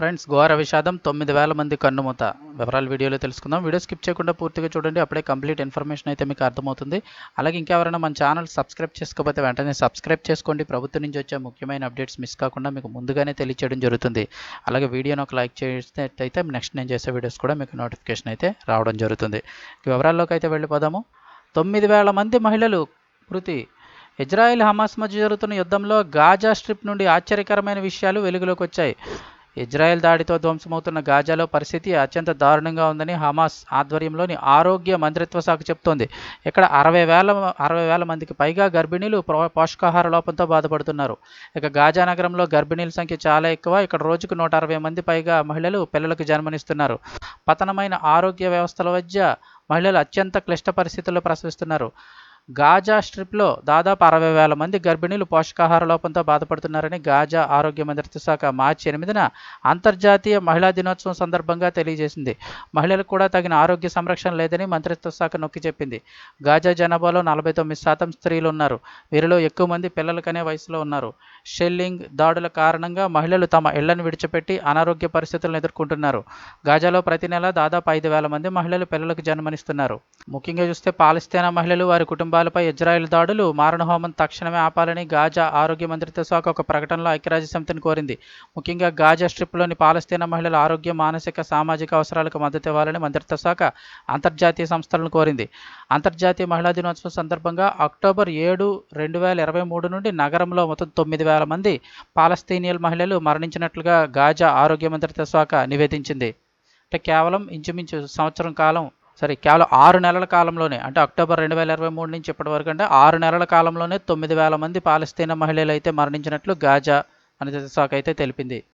Friends ఘోర విషాదం తొమ్మిది వేల మంది కన్నుమూత వివరాలు వీడియోలో తెలుసుకుందాం. వీడియో స్కిప్ చేయకుండా పూర్తిగా చూడండి. అప్పుడే కంప్లీట్ ఇన్ఫర్మేషన్ అయితే మీకు అర్థమవుతుంది. అలాగే ఇంకెవరైనా మన ఛానల్ సబ్స్క్రైబ్ చేసుకోకపోతే వెంటనే సబ్స్క్రైబ్ చేసుకోండి. ప్రభుత్వం నుంచి వచ్చే ముఖ్యమైన అప్డేట్స్ మిస్ కాకుండా మీకు ముందుగానే తెలియచేయడం జరుగుతుంది. అలాగే వీడియోని ఒక లైక్ చేసినట్టయితే నెక్స్ట్ నేను చేసే వీడియోస్ కూడా మీకు నోటిఫికేషన్ అయితే రావడం జరుగుతుంది. వివరాల్లోకి అయితే వెళ్ళిపోదాము. తొమ్మిది వేల మంది మహిళలు కృతి. ఇజ్రాయెల్ హమాస్ మధ్య జరుగుతున్న యుద్ధంలో గాజా స్ట్రిప్ నుండి ఆశ్చర్యకరమైన విషయాలు వెలుగులోకి వచ్చాయి. ఇజ్రాయెల్ దాడితో ధ్వంసమవుతున్న గాజాలో పరిస్థితి అత్యంత దారుణంగా ఉందని హమాస్ ఆధ్వర్యంలోని ఆరోగ్య మంత్రిత్వ శాఖ చెప్తోంది. ఇక్కడ అరవై వేల అరవై వేల మందికి పైగా గర్భిణీలు పోషకాహార లోపంతో బాధపడుతున్నారు. ఇక గాజా నగరంలో గర్భిణీల సంఖ్య చాలా ఎక్కువ. ఇక్కడ రోజుకు నూట అరవై మంది పైగా మహిళలు పిల్లలకు జన్మనిస్తున్నారు. పతనమైన ఆరోగ్య వ్యవస్థల మధ్య మహిళలు అత్యంత క్లిష్ట పరిస్థితుల్లో ప్రసవిస్తున్నారు. గాజా స్ట్రిప్లో దాదాపు అరవై వేల మంది గర్భిణీలు పోషకాహార లోపంతో బాధపడుతున్నారని గాజా ఆరోగ్య మంత్రిత్వ శాఖ మార్చి ఎనిమిదిన అంతర్జాతీయ మహిళా దినోత్సవం సందర్భంగా తెలియజేసింది. మహిళలకు కూడా తగిన ఆరోగ్య సంరక్షణ లేదని మంత్రిత్వ శాఖ నొక్కి చెప్పింది. గాజా జనాభాలో నలభై తొమ్మిది శాతం స్త్రీలు ఉన్నారు. వీరిలో ఎక్కువ మంది పిల్లలు కనే వయసులో ఉన్నారు. షెల్లింగ్ దాడుల కారణంగా మహిళలు తమ ఇళ్ళను విడిచిపెట్టి అనారోగ్య పరిస్థితులను ఎదుర్కొంటున్నారు. గాజాలో ప్రతి నెల దాదాపు ఐదు వేల మంది మహిళలు పిల్లలకు జన్మనిస్తున్నారు. ముఖ్యంగా చూస్తే పాలస్తీనా మహిళలు వారి కుటుంబ కుటుంబాలపై ఇజ్రాయెల్ దాడులు మారణహోమం తక్షణమే ఆపాలని గాజా ఆరోగ్య మంత్రిత్వ శాఖ ఒక ప్రకటనలో ఐక్యరాజ్య సమితిని కోరింది. ముఖ్యంగా గాజా స్ట్రిప్లోని పాలస్తీనా మహిళల ఆరోగ్య మానసిక సామాజిక అవసరాలకు మద్దతు ఇవ్వాలని మంత్రిత్వ శాఖ అంతర్జాతీయ సంస్థలను కోరింది. అంతర్జాతీయ మహిళా దినోత్సవం సందర్భంగా అక్టోబర్ ఏడు రెండు వేల ఇరవై మూడు నుండి నగరంలో మొత్తం తొమ్మిది వేల మంది పాలస్తీనియల్ మహిళలు మరణించినట్లుగా గాజా ఆరోగ్య మంత్రిత్వ శాఖ నివేదించింది. అంటే కేవలం ఇంచుమించు సంవత్సరం కాలం సరే కేవలం ఆరు నెలల కాలంలోనే అంటే అక్టోబర్ రెండు వేల ఇరవై మూడు నుంచి ఇప్పటి వరకు అంటే ఆరు నెలల కాలంలోనే తొమ్మిది వేల మంది పాలస్తీనా మహిళలు అయితే మరణించినట్లు గాజా అనేది శాఖ అయితే తెలిపింది.